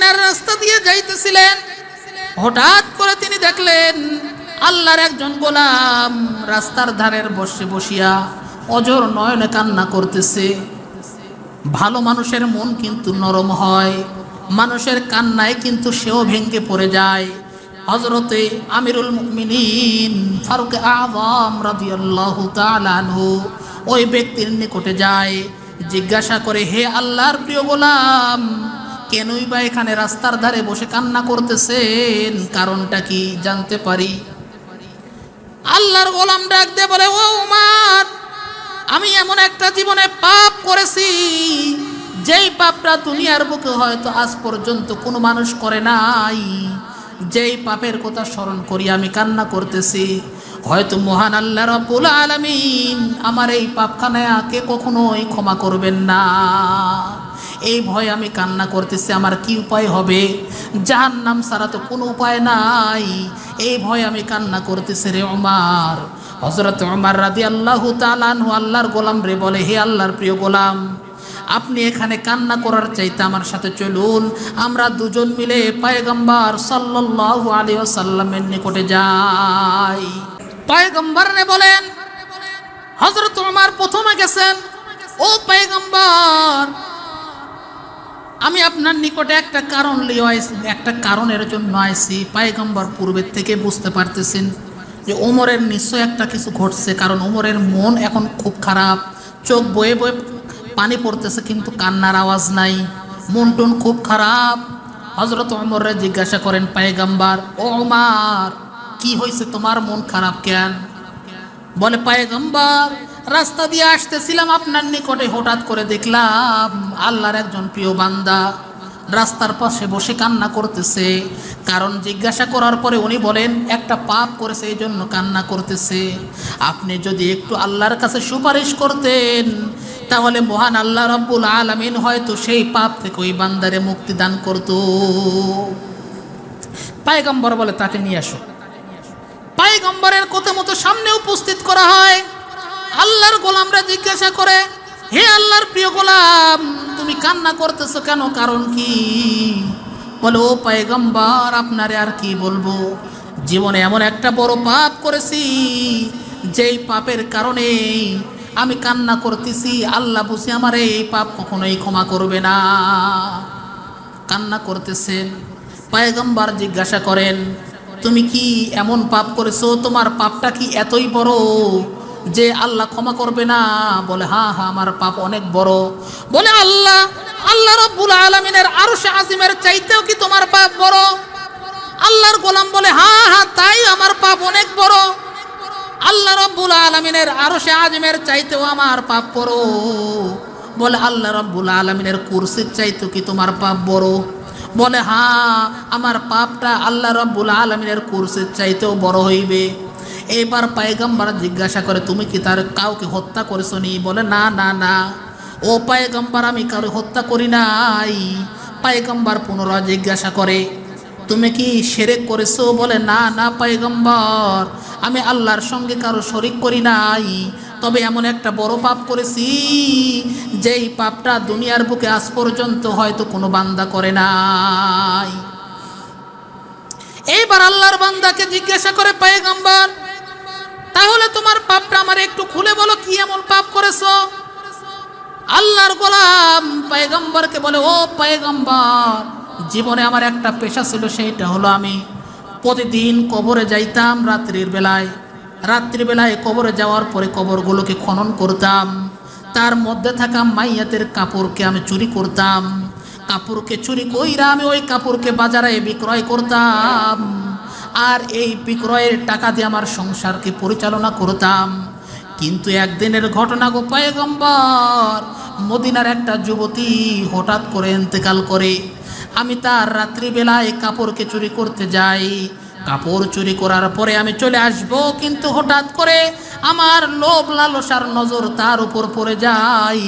মদিনার রাস্তা দিয়ে যাইতেছিলেন। হঠাৎ করে তিনি দেখলেন, আল্লাহর একজন গোলাম রাস্তার ধারের বসে বসিয়া অজর নয়নে কান্না করতেছে। ভালো মানুষের মন কিন্তু নরম হয়, মানুষের কান্নায় কিন্তু সেও ভেঙ্গে পড়ে যায়। হজরতে আমিরুল মুমিনিন ফারুক আজম রাদিয়াল্লাহু তাআলা ওই ব্যক্তির নিকটে যায়, জিজ্ঞাসা করে, হে আল্লাহর প্রিয় গোলাম কেনই বা এখানে রাস্তার ধারে বসে কান্না করতেছেন? কারণটা কি জানতে পারি? আল্লাহর গোলাম ডাক দিয়ে বলে, ও উমার, আমি এমন একটা জীবনে পাপ করেছি, যেই পাপটা দুনিয়ার বুকে হয়তো আজ পর্যন্ত কোনো মানুষ করে নাই। যেই পাপের কথা স্মরণ করি, আমি কান্না করতেছি। হয়তো মহান আল্লাহ রব্বুল আলামিন আমার এই পাপখানাকে কখনোই ক্ষমা করবেন না। এই ভয় আমি কান্না করতেছি, আমার কি উপায় হবে? যাহার নাম ছাড়া তো কোনো উপায় নাই। এই ভয় আমি কান্না করতেছি রে ওমার। হজরত ওমর রাদি আল্লাহ তালানহু আল্লাহর গোলাম রে বলে, হে আল্লাহর প্রিয় গোলাম, আপনি এখানে কান্না করার চাইতে আমার সাথে চলুন। আমরা দুজন মিলে পায়গম্বার সাল্লাল্লাহু আলাইহি ওয়াসাল্লামের নিকটে যাই। পায়গম্বর রে বলেন হজরত ওমর প্রথমে গেছেন। ও পায়গম্বর আমি আপনার নিকটে একটা কারণ একটা কারণের জন্য আইছি পায়গম্বর পূর্বের থেকে বুঝতে পারতেছেন যে ওমরের নিশ্চয় একটা কিছু ঘটছে, কারণ ওমরের মন এখন খুব খারাপ, চোখ বয়ে বয়ে পানি পড়তেছে কিন্তু কান্নার আওয়াজ নাই, মন টন খুব খারাপ। হজরত ওমররে জিজ্ঞাসা করেন পায়গাম্বার ও ওমার, কি হয়েছে তোমার মন খারাপ কেন? বলে পায়গম্বর রাস্তা দিয়ে আসতেছিলাম, আপনার নিকটে হঠাৎ করে দেখলাম আল্লাহর একজন প্রিয় বান্দা রাস্তার পাশে বসে কান্না করতেছে। কারণ জিজ্ঞাসা করার পরে উনি বলেন, একটা পাপ করেছে, এই জন্য কান্না করতেছে। আপনি যদি একটু আল্লাহর কাছে সুপারিশ করতেন, তাহলে মহান আল্লাহ রব্বুল আলমিন হয়তো সেই পাপ থেকে ওই বান্দারে মুক্তি দান করতো। পায়গম্বর বলে, তাকে নিয়ে আসো। পায়গম্বরের কথা মতো সামনে উপস্থিত করা হয়। আল্লাহর গোলামরা জিজ্ঞাসা করে, হে আল্লাহর প্রিয় গোলাম, তুমি কান্না করতেছো কেন? কারণ কি? বলে, ও পায়গম্বর, আপনারে আর কি বলব? জীবনে এমন একটা বড় পাপ করেছি, যেই পাপের কারণে আমি কান্না করতেছি। আল্লাহ বুঝি আমার এই পাপ কখনোই ক্ষমা করবে না। কান্না করতেছেন। পায়গম্বার জিজ্ঞাসা করেন, তুমি কি এমন পাপ করেছ? তোমার পাপটা কি এতই বড় যে আল্লাহ ক্ষমা করবে না, বলে, হা হা, আমার পাপ অনেক বড়। বলে, আল্লাহ আল্লাহ রব্বুল আলমিনের আরও আজিমের চাইতেও কি তোমার পাপ বড়? আল্লাহর গোলাম বলে, হা হা, তাই আমার পাপ অনেক বড়। আল্লাহ রব্বুল আলমিনের আরও সে আজমের চাইতেও আমার পাপ বড়। বলে, আল্লাহ রব্বুল আলমিনের কুরসির চাইতেও কি তোমার পাপ বড়? বলে হ্যাঁ আমার পাপটা আল্লাহ রব্বুল আলমিনের কুরসির চাইতেও বড় হইবে। এইবার পায়গাম্বার জিজ্ঞাসা করে, তুমি কি তার কাউকে হত্যা করেছ নি বলে, না না না। ও পায়গাম্বার, আমি কারও হত্যা করি নাই। পায়গাম্বার পুনরায় জিজ্ঞাসা করে, তুমি কি সেরেক করেছ? বলে, না না পায়গম্বর, আমি আল্লাহর সঙ্গে কারও শরিক করি নাই। তবে এমন একটা বড় পাপ করেছি, যেই পাপটা দুনিয়ার বুকে আজ পর্যন্ত হয়তো কোনো বান্দা করে নাই। এইবার আল্লাহর বান্দাকে জিজ্ঞাসা করে, পায়গম্বর তাহলে তোমার পাপটা আমার একটু খুলে বলো, কি এমন পাপ করেছ? আল্লাহর গোলাম পায়গম্বরকে বলে, ও পায়গম্বর, জীবনে আমার একটা পেশা ছিল, সেইটা হলো আমি প্রতিদিন কবরে যাইতাম রাত্রির বেলায়। রাত্রিবেলায় কবরে যাওয়ার পরে কবরগুলোকে খনন করতাম। তার মধ্যে থাকা মাইয়াতের কাপড়কে আমি চুরি করতাম। কাপড়কে চুরি কইরা আমি ওই কাপড়কে বাজারে বিক্রয় করতাম। আর এই বিক্রয়ের টাকা দিয়ে আমার সংসারকে পরিচালনা করতাম। কিন্তু একদিনের ঘটনা গো পায়গম্বর, মদিনার একটা যুবতী হঠাৎ করে ইন্তেকাল করে। আমি তার রাত্রিবেলায় কাপড়কে চুরি করতে যাই। কাপড় চুরি করার পরে আমি চলে আসব, কিন্তু হঠাৎ করে আমার লোভ লালসার নজর তার উপর পড়ে যায়।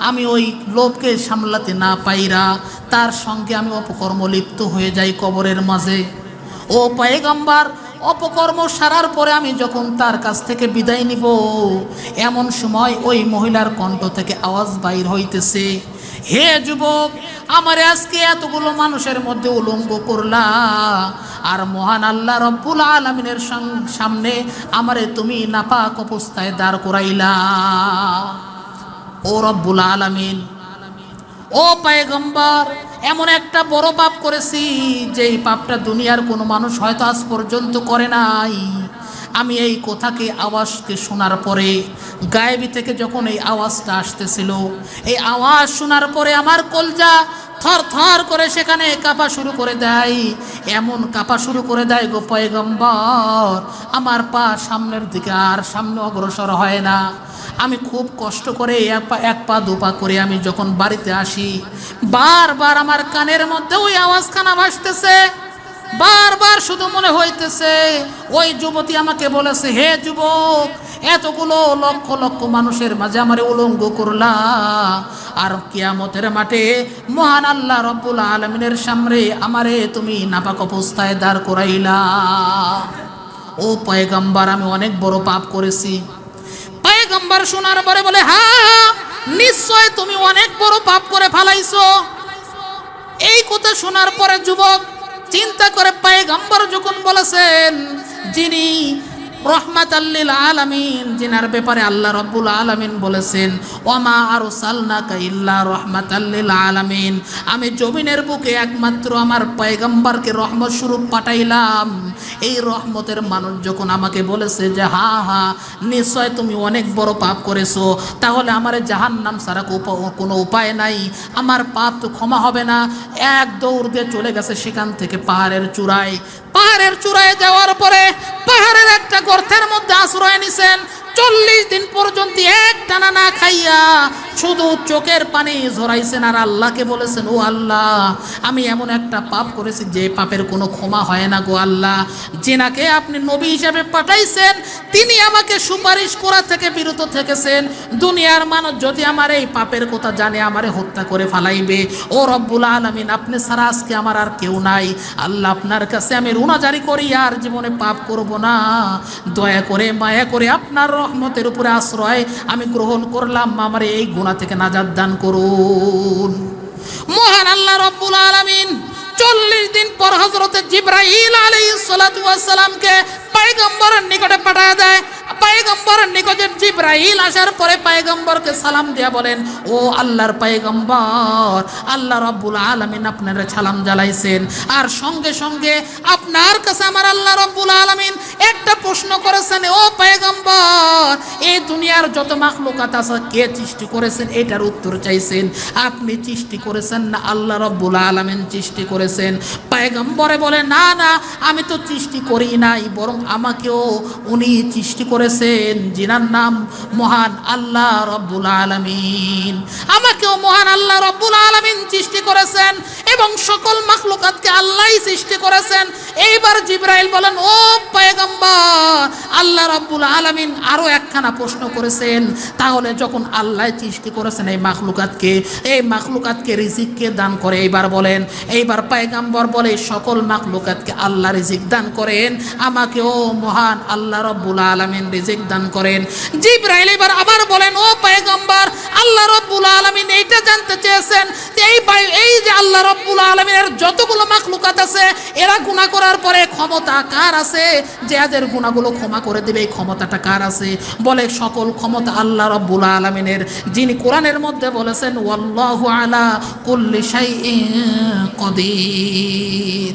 আমি ওই লোভকে সামলাতে না পাইরা তার সঙ্গে আমি অপকর্ম লিপ্ত হয়ে যাই কবরের মাঝে। ও পায়গাম্বার, অপকর্ম সারার পরে আমি যখন তার কাছ থেকে বিদায় নিব, এমন সময় ওই মহিলার কণ্ঠ থেকে আওয়াজ বাইর হইতেছে, হে যুবক, আমারে আজকে এতগুলো মানুষের মধ্যে উলঙ্গ করলা, আর মহান আল্লাহ রব্বুল আলমিনের সামনে আমারে তুমি নাপাক অবস্থায় দাঁড় করাইলা। ও রব্বুল আলমিন, ও পায়গম্বর এমন একটা বড় পাপ করেছি, যেই পাপটা দুনিয়ার কোনো মানুষ হয়তো আজ পর্যন্ত করে নাই। আমি এই কথাকে, আওয়াজকে শোনার পরে, গায়েবি থেকে যখন এই আওয়াজটা আসতেছিল, এই আওয়াজ শোনার পরে আমার কলজা থর থর করে সেখানে কাঁপা শুরু করে দেয়। এমন কাঁপা শুরু করে দেয় গো পয়গম্বর, আমার পা সামনের দিকে আর সামনে অগ্রসর হয় না। আমি খুব কষ্ট করে এক পা এক পা, দু পা করে আমি যখন বাড়িতে আসি, বারবার আমার কানের মধ্যে ওই আওয়াজখানা ভাসতেছে, বারবার শুধু মনে হইতেছে, ওই যুবতী আমাকে বলেছে, হে যুবক, এতগুলো লক্ষ লক্ষ মানুষের মাঝে আমারে উলঙ্গ করলা, আর কিয়ামতের মাঠে মহান আল্লাহ রব্বুল আলমিনের সামনে আমারে তুমি নাপাক অবস্থায় দাঁড় করাইলা। ও পয়গাম্বার, আমি অনেক বড় পাপ করেছি। পয়গাম্বার শোনার পরে বলে, হা, নিশ্চয় তুমি অনেক বড় পাপ করে ফালাইছো। এই কথা শোনার পরে যুবক চিন্তা করে পায়ে পায়গাম্বর যখন বলেছেন, যিনি রহমাত আলামিন, যিনার ব্যাপারে আল্লাহ রব্বুল আলামিন বলেছেন ওমা আর সালনাকা ইল্লা রহমাত আলামিন। আমি জমিনের বুকে একমাত্র আমার পয়গম্বরকে রহমত স্বরূপ পাঠাইলাম। এই রহমতের মানুষ যখন আমাকে বলেছে যে, হা হা, নিশ্চয় তুমি অনেক বড় পাপ করেছ, তাহলে আমার জাহান নাম সারা কোনো উপায় নাই। আমার পাপ তো ক্ষমা হবে না। এক দৌড় দিয়ে চলে গেছে সেখান থেকে পাহাড়ের চূড়ায়। পাহাড়ের চূড়ায় যাওয়ার পরে পাহাড়ের একটা গর্তের মধ্যে আশ্রয় নিছেন চল্লিশ দিন পর্যন্ত এক টানা না খাইয়া শুধু চোখের পানি ঝরাইছেন আর আল্লাহকে বলেছেন, ও আল্লাহ, আমি এমন একটা পাপ করেছি যে পাপের কোনো ক্ষমা হয় না গো আল্লাহ। যেনাকে আপনি নবী হিসাবে পাঠাইছেন, তিনি আমাকে সুপারিশ করা থেকে বিরত থেকেছেন। দুনিয়ার মানুষ যদি আমার এই পাপের কথা জানে, আমারে হত্যা করে ফালাইবে। ও রব্বুল আলমিন, আপনি ছাড়া আজকে আমার আর কেউ নাই। আল্লাহ আপনার কাছে আমি রুনাজারি করি, আর জীবনে পাপ করব না। দয়া করে, মায়া করে আপনার রহমতের উপরে আশ্রয় আমি গ্রহণ করলাম, আমার এই গুণা থেকে নাজাদ দান করুন। মহান আল্লাহ রব্বুল আলমিন চল্লিশ দিন পর হজরতে জিব্রাহিল আলী সালাতামকে পাইগম্বরের নিকটে পাঠায় দেয়। পায়গম্বরের নিকটে জিব্রাহিল আসার পরে পায়গম্বরকে সালাম দিয়া বলেন, ও আল্লাহর পায়গম্বর, আল্লাহ রব্বুল আলমিন আপনার সালাম জ্বালাইছেন আর সঙ্গে সঙ্গে আপনার কাছে আমার আল্লাহ রব্বুল আলমিন একটা প্রশ্ন করেছেন, ও পায়গম্বর, এই দুনিয়ার যত মাখলুকাত আছে, কে সৃষ্টি করেছেন? এটার উত্তর চাইছেন, আপনি সৃষ্টি করেছেন না, আল্লাহ রব্বুল আলমিন সৃষ্টি করেছেন। পায়গম্বরে বলে, না না, আমি তো সৃষ্টি করি নাই, বরং আমাকেও উনি সৃষ্টি করেছেন। যিনার নাম মহান আল্লাহ রব্বুল আলমিন। আমাকেও মহান আল্লাহ রব্বুল আলমিন সৃষ্টি করেছেন এবং সকল মাখলুকাতকে আল্লাহ সৃষ্টি করেছেন। এইবার জিব্রাইল বলেন, ও পায়গম্বা আল্লাহ রব্বুল আলমিন আরও একখানা প্রশ্ন করেছেন, তাহলে যখন আল্লাহ সৃষ্টি করেছেন এই মাখলুকাতকে এই মাখলুকাতকে রিজিককে দান করে, এইবার বলেন, এইবার পায়গাম্বর বলে সকল মাখলুকাতকে আল্লাহ রিজিক দান করেন আমাকেও মহান আল্লাহ রব্বুল আলমিন রিজিক দান করেন। জিব্রাইল এবার আবার বলেন, ও পায়গাম্বর, আল্লাহ রব্বুল আলমিন এইটা জানতে চেয়েছেন এই এই যে আল্লাহ রব্বুল আলমিনের যতগুলো মাখলুকাত আছে, এরা গুণা করার পরে ক্ষমতা কার আছে? যে এদের গুণাগুলো ক্ষমা করে দেবে, এই ক্ষমতাটা কার আছে? বলে সকল ক্ষমতা আল্লাহ রব্বুল আলমিনের, যিনি কোরআনের মধ্যে বলেছেন, ওয়াল্লাহু আলা কুল্লি শাইইন কদির।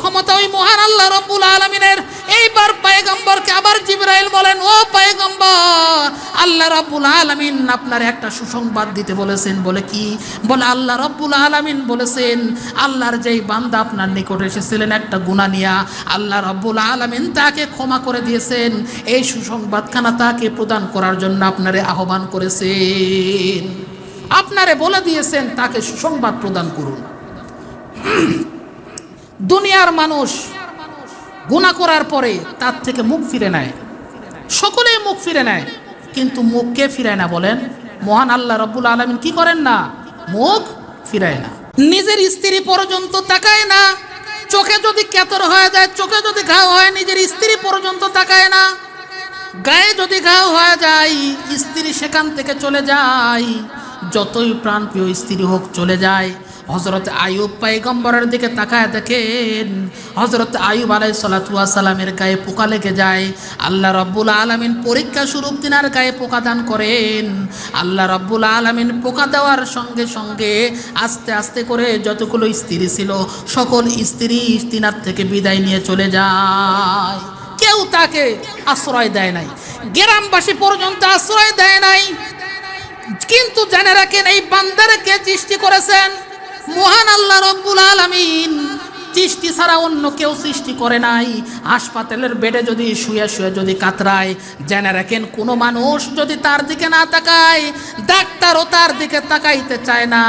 ক্ষমতা ওই মহান আল্লাহ রব্বুল আলমিনের। এইবার পায়গম্বরকে আবার জিব্রাইল বলেন, ও পায়গম্বর, আল্লাহ রব্বুল আলমিন আপনার একটা সুসংবাদ দিতে বলেছেন। বলে কি? বলে, আল্লাহ রব্বুল আলমিন বলেছেন, আল্লাহর যেই বান্দা আপনার নিকট এসেছিলেন একটা গুণা নিয়া, আল্লাহ রব্বুল আলমিন তাকে ক্ষমা করে দিয়েছেন। এই সুসংবাদখানা তাকে প্রদান করার জন্য আপনারে আহ্বান করেছেন। আপনারে বলে দিয়েছেন, তাকে সুসংবাদ প্রদান করুন। দুনিয়ার মানুষ গুণা করার পরে তার থেকে মুখ ফিরে নেয়। সকলেই মুখ ফিরে নেয়, কিন্তু মুখ কে ফিরায় না বলেন? মহান আল্লাহ রব্বুল আলমিন কি করেন না? মুখ ফিরায় না। নিজের স্ত্রী পর্যন্ত তাকায় না। চোখে যদি কেতর হয়ে যায়, চোখে যদি ঘাও হয়, নিজের স্ত্রী পর্যন্ত তাকায় না। গায়ে যদি ঘাও হয়ে যায়, স্ত্রী সেখান থেকে চলে যায়। যতই প্রাণ প্রিয় স্ত্রী হোক, চলে যায়। হজরত আয়ুব পাইগম্বরের দিকে তাকায় দেখেন হজরত আয়ুব আলাই সালামের গায়ে পোকা লেগে যায়। আল্লাহ রব্বুল আলমিন পরীক্ষা স্বরূপ তিনার গায়ে পোকা দান করেন। আল্লাহ রব্বুল আলমিন পোকা দেওয়ার সঙ্গে সঙ্গে আস্তে আস্তে করে যতগুলো স্ত্রী ছিল, সকল স্ত্রী তিনার থেকে বিদায় নিয়ে চলে যায়। কেউ তাকে আশ্রয় দেয় নাই, গ্রামবাসী পর্যন্ত আশ্রয় দেয় নাই। কিন্তু জেনে রাখেন এই বান্দারকে সৃষ্টি করেছেন? মহান আল্লাহ রব্বুল আলামিন। সৃষ্টি ছাড়া অন্য কেউ সৃষ্টি করে নাই। হাসপাতালের বেডে যদি শুয়ে শুয়ে যদি কাতরায়, জেনে রাখেন কোনো মানুষ যদি তার দিকে না তাকায়, ডাক্তারও তার দিকে তাকাইতে চায় না।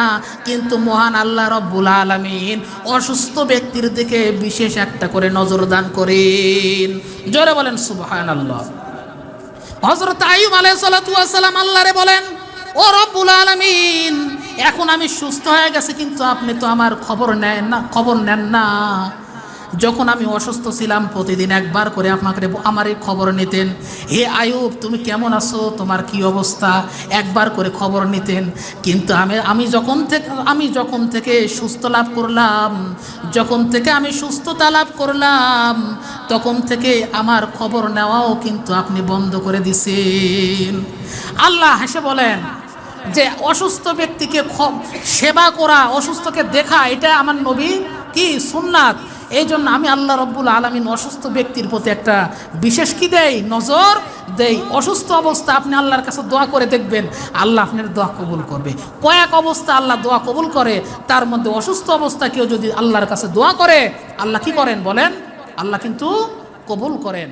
কিন্তু মহান আল্লাহ রব্বুল আলামিন অসুস্থ ব্যক্তির দিকে বিশেষ একটা করে নজর দান করেন। জোরে বলেন, সুবহানাল্লাহ। হজরত আইব আলাইসালাম আল্লাহরে বলেন ও রব্বুল আলমিন, এখন আমি সুস্থ হয়ে গেছি, কিন্তু আপনি তো আমার খবর নেন না, খবর নেন না। যখন আমি অসুস্থ ছিলাম, প্রতিদিন একবার করে আপনাকে আমার এই খবর নিতেন। হে আয়ুব, তুমি কেমন আছো? তোমার কি অবস্থা? একবার করে খবর নিতেন। কিন্তু আমি আমি যখন থেকে, আমি যখন থেকে সুস্থ লাভ করলাম, যখন থেকে আমি সুস্থতা লাভ করলাম, তখন থেকে আমার খবর নেওয়াও কিন্তু আপনি বন্ধ করে দিছেন। আল্লাহ হেসে বলেন যে অসুস্থ ব্যক্তিকে সেবা করা, অসুস্থকে দেখা, এটা আমার নবী কি সুন্নাত? এই জন্য আমি আল্লাহ রব্বুল আলমিন অসুস্থ ব্যক্তির প্রতি একটা বিশেষ কি দেই? নজর দেই। অসুস্থ অবস্থা আপনি আল্লাহর কাছে দোয়া করে দেখবেন, আল্লাহ আপনার দোয়া কবুল করবে। কয়েক অবস্থা আল্লাহ দোয়া কবুল করে, তার মধ্যে অসুস্থ অবস্থা কেউ যদি আল্লাহর কাছে দোয়া করে, আল্লাহ কি করেন বলেন? আল্লাহ কিন্তু কবুল করেন।